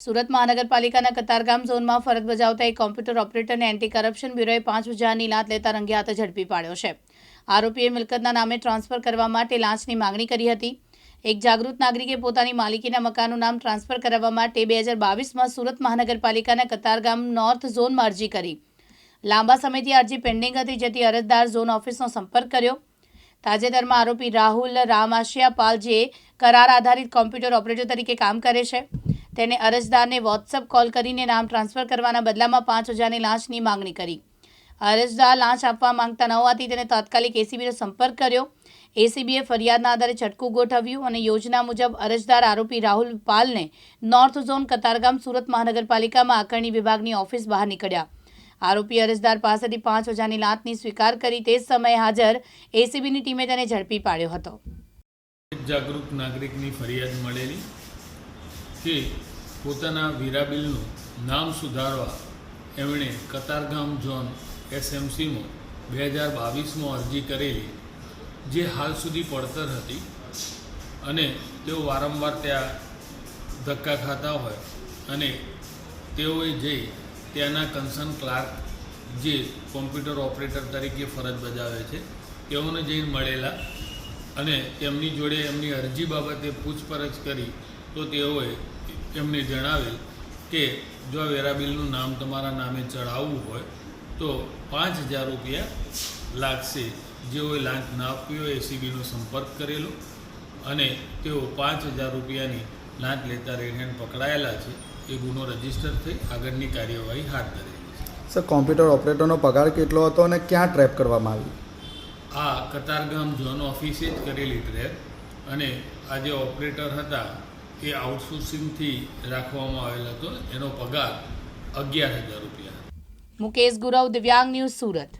સુરત મહાનગરપાલિકાના કતારગામ ઝોનમાં ફરજ બજાવતા એક કોમ્પ્યુટર ઓપરેટરને એન્ટી કરપ્શન બ્યુરોએ પાંચ હજારની લાંચ લેતા રંગે હાથે ઝડપી પાડ્યો છે. આરોપીએ મિલકતના નામે ટ્રાન્સફર કરવા માટે લાંચની માંગણી કરી હતી. એક જાગૃત નાગરિકે પોતાની માલિકીના મકાનનું નામ ટ્રાન્સફર કરાવવા માટે બે હજાર બાવીસમાં સુરત મહાનગરપાલિકાના કતારગામ નોર્થ ઝોનમાં અરજી કરી. લાંબા સમયથી અરજી પેન્ડિંગ હતી, જેથી અરજદાર ઝોન ઓફિસનો સંપર્ક કર્યો. તાજેતરમાં આરોપી રાહુલ રામાશિયા પાલ જે કરાર આધારિત કોમ્પ્યુટર ઓપરેટર તરીકે કામ કરે છે. તેને અરજદારને વોટ્સઅપ કોલ કરીને નામ ટ્રાન્સફર કરવાના બદલામાં પાંચ હજારની લાંચની માંગણી કરી. અરજદાર લાંચ આપવા માંગતા ન હોવાથી તેને તાત્કાલિક એસીબીનો સંપર્ક કર્યો. એસીબીએ ફરિયાદના આધારે છટકું ગોઠવ્યું અને યોજના મુજબ અરજદાર આરોપી રાહુલ પાલને નોર્થ ઝોન કતારગામ સુરત મહાનગરપાલિકામાં આકારણી વિભાગની ઓફિસ બહાર નીકળ્યા. આરોપી અરજદાર પાસેથી પાંચ હજારની લાંચની સ્વીકાર કરી તે સમયે હાજર એસીબીની ટીમે તેને ઝડપી પાડ્યો હતો. જાગૃત નાગરિકની ફરિયાદ મળેલી. કે પોતાના વીરાબિલનું નામ સુધારવા એમણે કતારગામ ઝોન એસએમસીમાં બે હજાર બાવીસમાં અરજી કરેલી, જે હાલ સુધી પડતર હતી અને તેઓ વારંવાર ત્યાં ધક્કા ખાતા હોય અને તેઓએ જઈ ત્યાંના કન્સર્ન ક્લાર્ક, જે કોમ્પ્યુટર ઓપરેટર તરીકે ફરજ બજાવે છે, તેઓને જઈને મળેલા અને તેમની જોડે એમની અરજી બાબતે પૂછપરછ કરી તો તેઓએ એમને જણાવેલ કે જો વેરાબિલનું વેરા બિલનું નામ તમારા નામે ચડાવવું હોય તો પાંચ હજાર રૂપિયા લાગશે. જેઓએ લાંચ ના આપવી હોય એસીબીનો સંપર્ક કરેલો અને તેઓ પાંચ હજાર રૂપિયાની લાંચ લેતા રેડ પકડાયેલા છે. એ ગુનો રજિસ્ટર થઈ આગળની કાર્યવાહી હાથ ધરેલી છે. સર કોમ્પ્યુટર ઓપરેટરનો પગાર કેટલો હતો અને ક્યાં ટ્રેપ કરવામાં આવી? આ કતારગામ ઝોન ઓફિસે જ કરેલી ટ્રેપ અને આ જે ઓપરેટર હતા એ આઉટસોર્સિંગથી રાખવામાં આવેલ હતો. એનો પગાર અગિયાર હજાર રૂપિયા. મુકેશ ગુરવ, દિવ્યાંગ ન્યૂઝ સુરત.